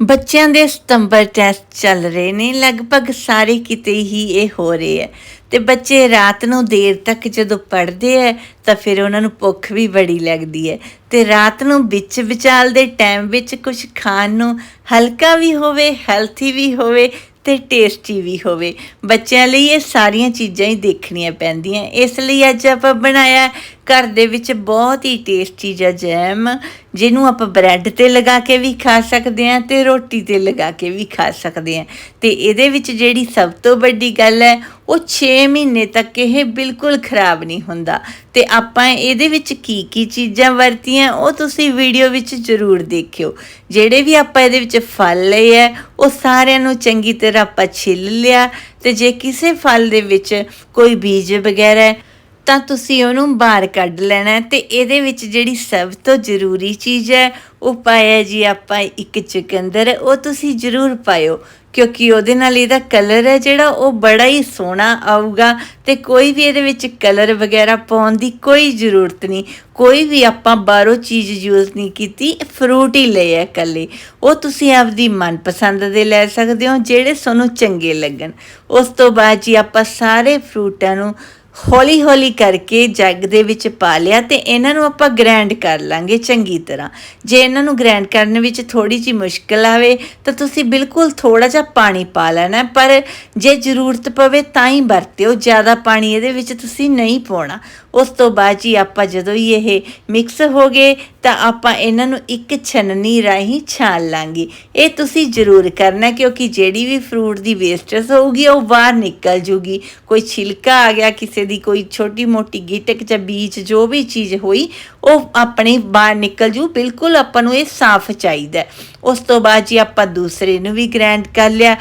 ਬੱਚਿਆਂ ਦੇ ਸਤੰਬਰ ਟੈਸਟ ਚੱਲ ਰਹੇ ਨੇ, ਲਗਭਗ ਸਾਰੇ ਕਿਤੇ ਹੀ ਇਹ ਹੋ ਰਹੇ ਹੈ ਤੇ ਬੱਚੇ ਰਾਤ ਨੂੰ ਦੇਰ ਤੱਕ ਜਦੋਂ ਪੜ੍ਹਦੇ ਹੈ ਤਾਂ ਫਿਰ ਉਹਨਾਂ ਨੂੰ ਭੁੱਖ ਵੀ ਬੜੀ ਲੱਗਦੀ ਹੈ। ਤੇ ਰਾਤ ਨੂੰ ਵਿੱਚ ਵਿਚਾਲ ਦੇ ਟਾਈਮ ਵਿੱਚ ਕੁਝ ਖਾਣ ਨੂੰ ਹਲਕਾ ਵੀ ਹੋਵੇ ਹੈਲਥੀ ਵੀ ਹੋਵੇ ਤੇ ਟੇਸਟੀ ਵੀ ਹੋਵੇ। ਬੱਚਿਆਂ ਲਈ ਇਹ ਸਾਰੀਆਂ ਚੀਜ਼ਾਂ ਹੀ ਦੇਖਣੀਆਂ ਪੈਂਦੀਆਂ। ਇਸ ਲਈ ਅੱਜ ਆਪਾਂ ਬਣਾਇਆ ਘਰ ਦੇ ਵਿੱਚ ਬਹੁਤ ਹੀ ਟੇਸਟੀ ਜਿਹਾ ਜੈਮ ਜਿਹਨੂੰ ਆਪਾਂ ਬ੍ਰੈਡ ਤੇ ਲਗਾ ਕੇ ਵੀ ਖਾ ਸਕਦੇ ਹਾਂ ਤੇ ਰੋਟੀ ਤੇ ਲਗਾ ਕੇ ਵੀ ਖਾ ਸਕਦੇ ਹਾਂ। ਤੇ ਇਹਦੇ ਵਿੱਚ ਜਿਹੜੀ ਸਭ ਤੋਂ ਵੱਡੀ ਗੱਲ ਹੈ ਉਹ 6 ਮਹੀਨੇ ਤੱਕ ਇਹ ਬਿਲਕੁਲ ਖਰਾਬ ਨਹੀਂ ਹੁੰਦਾ। ਤੇ ਆਪਾਂ ਇਹਦੇ ਵਿੱਚ ਕੀ ਕੀ ਚੀਜ਼ਾਂ ਵਰਤੀਆਂ, ਉਹ ਤੁਸੀਂ ਵੀਡੀਓ ਵਿੱਚ ਜ਼ਰੂਰ ਦੇਖਿਓ। ਜਿਹੜੇ ਵੀ ਆਪਾਂ ਇਹਦੇ ਵਿੱਚ ਫਲ ਲਏ ਹੈ ਉਹ ਸਾਰਿਆਂ ਨੂੰ ਚੰਗੀ ਤਰ੍ਹਾਂ ਆਪਾਂ ਛਿੱਲ ਲਿਆ। ਤੇ ਜੇ ਕਿਸੇ ਫਲ ਦੇ ਵਿੱਚ ਕੋਈ ਬੀਜ ਵਗੈਰਾ ਤਾਂ ਤੁਸੀਂ ਉਹਨੂੰ ਬਾਹਰ ਕੱਢ ਲੈਣਾ ਹੈ। ਤੇ ਇਹਦੇ ਵਿੱਚ ਜਿਹੜੀ ਸਭ ਤੋਂ ਜ਼ਰੂਰੀ ਚੀਜ਼ ਹੈ, ਉਹ ਪਾਇਆ ਜੀ ਆਪਾਂ ਇੱਕ ਚੁਕੰਦਰ, ਉਹ ਤੁਸੀਂ ਜ਼ਰੂਰ ਪਾਇਓ। ਕਿਉਂਕਿ ਉਹਦੇ ਨਾਲ ਇਹਦਾ ਕਲਰ ਹੈ ਜਿਹੜਾ ਉਹ ਬੜਾ ਹੀ ਸੋਹਣਾ ਆਊਗਾ ਤੇ ਕੋਈ ਵੀ ਇਹਦੇ ਵਿੱਚ ਕਲਰ ਵਗੈਰਾ ਪਾਉਣ ਦੀ ਕੋਈ ਜ਼ਰੂਰਤ ਨਹੀਂ। ਕੋਈ ਵੀ ਆਪਾਂ ਬਾਹਰੋਂ ਚੀਜ਼ ਯੂਜ਼ ਨਹੀਂ ਕੀਤੀ ਫਰੂਟ ਹੀ ਲਏ ਆ ਕੱਲੇ ਉਹ ਤੁਸੀਂ ਆਪਦੀ ਮਨਪਸੰਦ ਦੇ ਲੈ ਸਕਦੇ ਹੋ, ਜਿਹੜੇ ਤੁਹਾਨੂੰ ਚੰਗੇ ਲੱਗਣ। ਉਸ ਤੋਂ ਬਾਅਦ ਜੀ ਆਪਾਂ ਸਾਰੇ ਫਰੂਟਾਂ ਨੂੰ ਹੌਲੀ ਹੌਲੀ ਕਰਕੇ ਜੱਗ ਦੇ ਵਿੱਚ ਪਾ ਲਿਆ ਤੇ ਇਹਨਾਂ ਨੂੰ ਆਪਾਂ ਗ੍ਰਾਈਂਡ ਕਰ ਲਾਂਗੇ ਚੰਗੀ ਤਰ੍ਹਾਂ। ਜੇ ਇਹਨਾਂ ਨੂੰ ਗ੍ਰਾਈਂਡ ਕਰਨ ਵਿੱਚ ਥੋੜੀ ਜਿਹੀ ਮੁਸ਼ਕਲ ਆਵੇ, ਤਾਂ ਤੁਸੀਂ ਬਿਲਕੁਲ ਥੋੜਾ ਜਿਹਾ ਪਾਣੀ ਪਾ ਲੈਣਾ, ਪਰ ਜੇ ਜ਼ਰੂਰਤ ਪਵੇ ਤਾਂ ਹੀ ਵਰਤਿਓ, ਜ਼ਿਆਦਾ ਪਾਣੀ ਇਹਦੇ ਵਿੱਚ ਤੁਸੀਂ ਨਹੀਂ ਪਾਉਣਾ। ਉਸ ਤੋਂ ਬਾਅਦ ਜੀ ਆਪਾਂ ਜਦੋਂ ਹੀ ਇਹ ਮਿਕਸ ਹੋ ਗਏ, ਤਾਂ ਆਪਾਂ ਇਹਨਾਂ ਨੂੰ ਇੱਕ ਛਨਨੀ ਰਾਹੀਂ ਛਾਣ ਲਾਂਗੇ। ਇਹ ਤੁਸੀਂ ਜ਼ਰੂਰ ਕਰਨਾ, ਕਿਉਂਕਿ ਜਿਹੜੀ ਵੀ ਫਰੂਟ ਦੀ ਵੇਸਟਸ ਹੋਊਗੀ, ਉਹ ਬਾਹਰ ਨਿਕਲ ਜੂਗੀ। ਕੋਈ ਛਿਲਕਾ ਆ ਗਿਆ, ਕਿਸੇ ਦੀ ਕੋਈ ਛੋਟੀ ਮੋਟੀ ਗਿਟਕ ਜਾਂ ਬੀਜ, ਜੋ ਵੀ ਚੀਜ਼ ਹੋਈ, ਉਹ ਆਪਣੀ ਬਾਹਰ ਨਿਕਲ ਜੂ। ਬਿਲਕੁਲ ਆਪਾਂ ਨੂੰ ਇਹ ਸਾਫ਼ ਚਾਹੀਦਾ ਉਸ ਤੋਂ ਬਾਅਦ ਜੀ ਆਪਾਂ ਦੂਸਰੇ ਨੂੰ ਵੀ ਗ੍ਰਾਈਂਡ ਕਰ ਲਿਆ।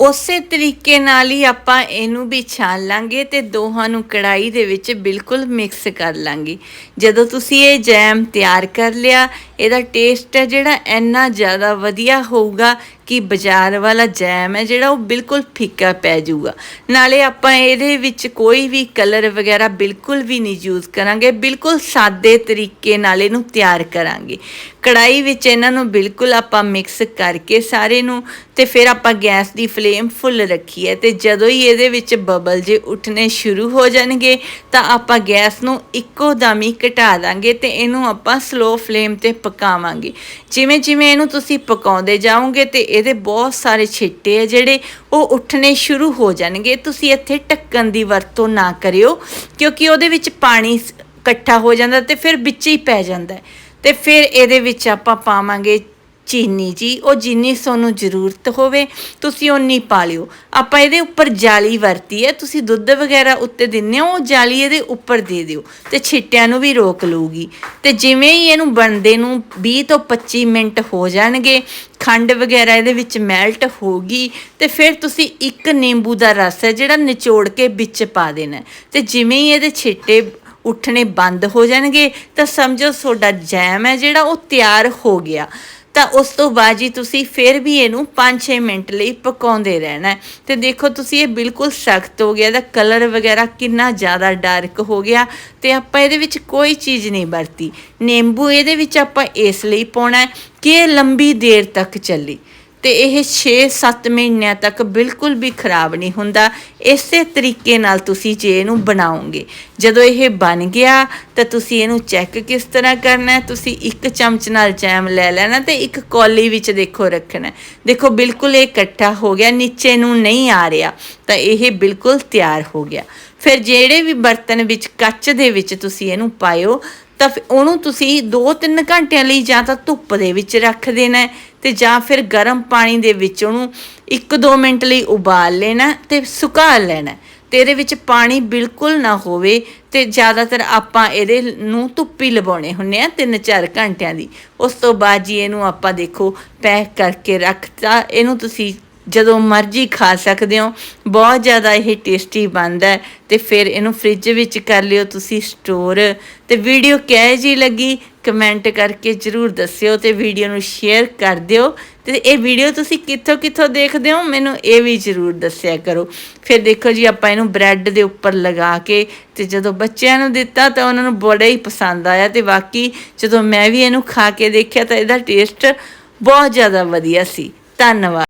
ਉਸੇ ਤਰੀਕੇ ਨਾਲ ਹੀ ਆਪਾਂ ਇਹਨੂੰ ਵੀ ਛਾਣ ਲਾਂਗੇ ਤੇ ਦੋਹਾਂ ਨੂੰ ਕੜਾਈ ਦੇ ਵਿੱਚ ਬਿਲਕੁਲ ਮਿਕਸ ਕਰ ਲਾਂਗੇ। ਜਦੋਂ ਤੁਸੀਂ ਇਹ ਜੈਮ ਤਿਆਰ ਕਰ ਲਿਆ, ਇਹਦਾ ਟੇਸਟ ਹੈ ਜਿਹੜਾ ਇੰਨਾ ਜ਼ਿਆਦਾ ਵਧੀਆ ਹੋਊਗਾ ਕਿ ਬਾਜ਼ਾਰ ਵਾਲਾ ਜੈਮ ਹੈ, ਜਿਹੜਾ ਉਹ ਬਿਲਕੁਲ ਫਿੱਕਾ ਪੈ ਜਾਊਗਾ। ਨਾਲੇ ਆਪਾਂ ਇਹਦੇ ਵਿੱਚ ਕੋਈ ਵੀ ਕਲਰ ਵਗੈਰਾ ਬਿਲਕੁਲ ਵੀ ਨਹੀਂ ਯੂਜ਼ ਕਰਾਂਗੇ, ਬਿਲਕੁਲ ਸਾਦੇ ਤਰੀਕੇ ਨਾਲ ਇਹਨੂੰ ਤਿਆਰ ਕਰਾਂਗੇ। ਕੜਾਈ ਵਿੱਚ ਇਹਨਾਂ ਨੂੰ ਬਿਲਕੁਲ ਆਪਾਂ ਮਿਕਸ ਕਰਕੇ ਸਾਰੇ ਨੂੰ, ਤੇ ਫਿਰ ਆਪਾਂ ਗੈਸ ਦੀ ਫਲੇਮ ਫੁੱਲ ਰੱਖੀ ਹੈ, ਤੇ ਜਦੋਂ ਹੀ ਇਹਦੇ ਵਿੱਚ ਬਬਲ ਜੇ ਉੱਠਣੇ ਸ਼ੁਰੂ ਹੋ ਜਾਣਗੇ, ਤਾਂ ਆਪਾਂ ਗੈਸ ਨੂੰ ਇੱਕੋ ਦਮ ਹੀ ਘਟਾ ਦਾਂਗੇ ਤੇ ਇਹਨੂੰ ਆਪਾਂ ਸਲੋ ਫਲੇਮ ਤੇ ਪਕਾਵਾਂਗੇ। ਜਿਵੇਂ ਜਿਵੇਂ ਇਹਨੂੰ ਤੁਸੀਂ ਪਕਾਉਂਦੇ ਜਾਓਗੇ ਤੇ ਇਹਦੇ ਬਹੁਤ ਸਾਰੇ ਛਿੱਟੇ ਆ ਜਿਹੜੇ ਉਹ ਉੱਠਣੇ ਸ਼ੁਰੂ ਹੋ ਜਾਣਗੇ ਤੁਸੀਂ ਇੱਥੇ ਢੱਕਣ ਦੀ ਵਰਤੋਂ ਨਾ ਕਰਿਓ, ਕਿਉਂਕਿ ਉਹਦੇ ਵਿੱਚ ਪਾਣੀ ਇਕੱਠਾ ਹੋ ਜਾਂਦਾ ਤੇ ਫਿਰ ਵਿੱਚ ਹੀ ਪੈ ਜਾਂਦਾ ਹੈ। ਤੇ ਫਿਰ ਇਹਦੇ ਵਿੱਚ ਆਪਾਂ ਪਾਵਾਂਗੇ ਚੀਨੀ ਜੀ, ਉਹ ਜਿੰਨੀ ਤੁਹਾਨੂੰ ਜ਼ਰੂਰਤ ਹੋਵੇ, ਤੁਸੀਂ ਉਨੀ ਪਾ ਲਿਓ। ਆਪਾਂ ਇਹਦੇ ਉੱਪਰ ਜਾਲੀ ਵਰਤੀ ਹੈ, ਤੁਸੀਂ ਦੁੱਧ ਵਗੈਰਾ ਉੱਤੇ ਦਿੰਦੇ ਹੋ, ਉਹ ਜਾਲੀ ਇਹਦੇ ਉੱਪਰ ਦੇ ਦਿਓ ਤੇ ਛਿੱਟਿਆਂ ਨੂੰ ਵੀ ਰੋਕ ਲਊਗੀ। ਤੇ ਜਿਵੇਂ ਹੀ ਇਹਨੂੰ ਬਣਦੇ ਨੂੰ 20 ਤੋਂ 25 ਮਿੰਟ ਹੋ ਜਾਣਗੇ, ਖੰਡ ਵਗੈਰਾ ਇਹਦੇ ਵਿੱਚ ਮੈਲਟ ਹੋਗੀ ਤੇ ਫਿਰ ਤੁਸੀਂ ਇੱਕ ਨਿੰਬੂ ਦਾ ਰਸ ਹੈ, ਜਿਹੜਾ ਨਿਚੋੜ ਕੇ ਵਿੱਚ ਪਾ ਦੇਣਾ ਹੈ। ਤੇ ਜਿਵੇਂ ਹੀ ਇਹਦੇ ਛਿੱਟੇ ਉੱਠਣੇ ਬੰਦ ਹੋ ਜਾਣਗੇ, ਤਾਂ ਸਮਝੋ ਤੁਹਾਡਾ ਜੈਮ ਹੈ, ਜਿਹੜਾ ਉਹ ਤਿਆਰ ਹੋ ਗਿਆ। ਤਾਂ ਉਸ ਤੋਂ ਬਾਅਦ ਜੀ ਤੁਸੀਂ ਫਿਰ ਵੀ ਇਹਨੂੰ 5-6 ਮਿੰਟ ਲਈ ਪਕਾਉਂਦੇ ਰਹਿਣਾ ਹੈ। ਤੇ ਦੇਖੋ, ਤੁਸੀਂ ਇਹ ਬਿਲਕੁਲ ਸਖਤ ਹੋ ਗਿਆ। ਇਹਦਾ ਕਲਰ ਵਗੈਰਾ ਕਿੰਨਾ ਜ਼ਿਆਦਾ ਡਾਰਕ ਹੋ ਗਿਆ ਤੇ ਆਪਾਂ ਇਹਦੇ ਵਿੱਚ ਕੋਈ ਚੀਜ਼ ਨਹੀਂ ਵਰਤੀ। ਨਿੰਬੂ ਇਹਦੇ ਵਿੱਚ ਆਪਾਂ ਇਸ ਲਈ ਪਾਉਣਾ ਕਿ ਇਹ ਲੰਬੀ ਦੇਰ ਤੱਕ ਚੱਲੇ। ਤੇ ਇਹ 6-7 ਮਹੀਨਿਆਂ ਤੱਕ ਬਿਲਕੁਲ ਵੀ ਖਰਾਬ ਨਹੀਂ ਹੁੰਦਾ। ਇਸੇ ਤਰੀਕੇ ਨਾਲ ਤੁਸੀਂ ਜੇ ਇਹਨੂੰ ਬਣਾਓਗੇ। ਜਦੋਂ ਇਹ ਬਣ ਗਿਆ, ਤਾਂ ਤੁਸੀਂ ਇਹਨੂੰ ਚੈੱਕ ਕਿਸ ਤਰ੍ਹਾਂ ਕਰਨਾ ਤੁਸੀਂ ਇੱਕ ਚਮਚ ਨਾਲ ਜੈਮ ਲੈ ਲੈਣਾ ਤੇ ਇੱਕ ਕੌਲੀ ਵਿੱਚ ਦੇਖੋ ਰੱਖਣਾ ਦੇਖੋ, ਬਿਲਕੁਲ ਇਹ ਇਕੱਠਾ ਹੋ ਗਿਆ, ਨੀਚੇ ਨੂੰ ਨਹੀਂ ਆ ਰਿਹਾ, ਤਾਂ ਇਹ ਬਿਲਕੁਲ ਤਿਆਰ ਹੋ ਗਿਆ। ਫਿਰ ਜਿਹੜੇ ਵੀ ਬਰਤਨ ਵਿੱਚ, ਕੱਚ ਦੇ ਵਿੱਚ ਤੁਸੀਂ ਇਹਨੂੰ ਪਾਇਓ ਤਾਂ ਫਿਰ ਉਹਨੂੰ ਤੁਸੀਂ 2-3 ਘੰਟਿਆਂ ਲਈ ਜਾਂ ਤਾਂ ਧੁੱਪ ਦੇ ਵਿੱਚ ਰੱਖ ਦੇਣਾ ਹੈ ਤੇ ਜਾਂ ਫਿਰ ਗਰਮ ਪਾਣੀ ਦੇ ਵਿੱਚ ਉਹਨੂੰ 1-2 ਮਿੰਟ ਲਈ ਉਬਾਲ ਲੈਣਾ ਤੇ ਸੁਕਾ ਲੈਣਾ ਹੈ। ਤੇ ਇਹਦੇ ਵਿੱਚ ਪਾਣੀ ਬਿਲਕੁਲ ਨਾ ਹੋਵੇ ਤੇ ਜ਼ਿਆਦਾਤਰ ਆਪਾਂ ਇਹਦੇ ਨੂੰ ਧੁੱਪੀ ਲਵਾਉਣੇ ਹੁੰਨੇ ਆ 3-4 ਘੰਟਿਆਂ ਦੀ ਉਸ ਤੋਂ ਬਾਅਦ ਜੀ ਇਹਨੂੰ ਆਪਾਂ ਦੇਖੋ ਪੈਕ ਕਰਕੇ ਰੱਖਤਾ, ਇਹਨੂੰ ਤੁਸੀਂ ਜਦੋਂ ਮਰਜ਼ੀ ਖਾ ਸਕਦੇ ਹੋ। ਬਹੁਤ ਜ਼ਿਆਦਾ ਇਹ ਟੇਸਟੀ ਬਣਦਾ ਹੈ ਤੇ ਫਿਰ ਇਹਨੂੰ ਫ੍ਰਿਜ ਵਿੱਚ ਕਰ ਲਿਓ ਤੁਸੀਂ ਸਟੋਰ ਤੇ ਵੀਡੀਓ ਕਿਹੋ ਜੀ ਲੱਗੀ? ਕਮੈਂਟ ਕਰਕੇ ਜਰੂਰ ਦੱਸਿਓ ਤੇ ਵੀਡੀਓ ਨੂੰ ਸ਼ੇਅਰ ਕਰ ਦਿਓ। ਤੇ ਇਹ ਵੀਡੀਓ ਤੁਸੀਂ ਕਿੱਥੋਂ ਕਿੱਥੋਂ ਦੇਖਦੇ ਹੋ? ਮੈਨੂੰ ਇਹ ਵੀ ਜਰੂਰ ਦੱਸਿਆ ਕਰੋ। ਫਿਰ ਦੇਖੋ ਜੀ, ਆਪਾਂ ਇਹਨੂੰ ਬ੍ਰੈਡ ਦੇ ਉੱਪਰ ਲਗਾ ਕੇ ਤੇ ਜਦੋਂ ਬੱਚਿਆਂ ਨੂੰ ਦਿੱਤਾ ਤਾਂ ਉਹਨਾਂ ਨੂੰ ਬੜਾ ਹੀ ਪਸੰਦ ਆਇਆ ਤੇ ਬਾਕੀ ਜਦੋਂ ਮੈਂ ਵੀ ਇਹਨੂੰ ਖਾ ਕੇ ਦੇਖਿਆ ਤਾਂ ਇਹਦਾ ਟੇਸਟ ਬਹੁਤ ਜ਼ਿਆਦਾ ਵਧੀਆ ਸੀ। ਧੰਨਵਾਦ।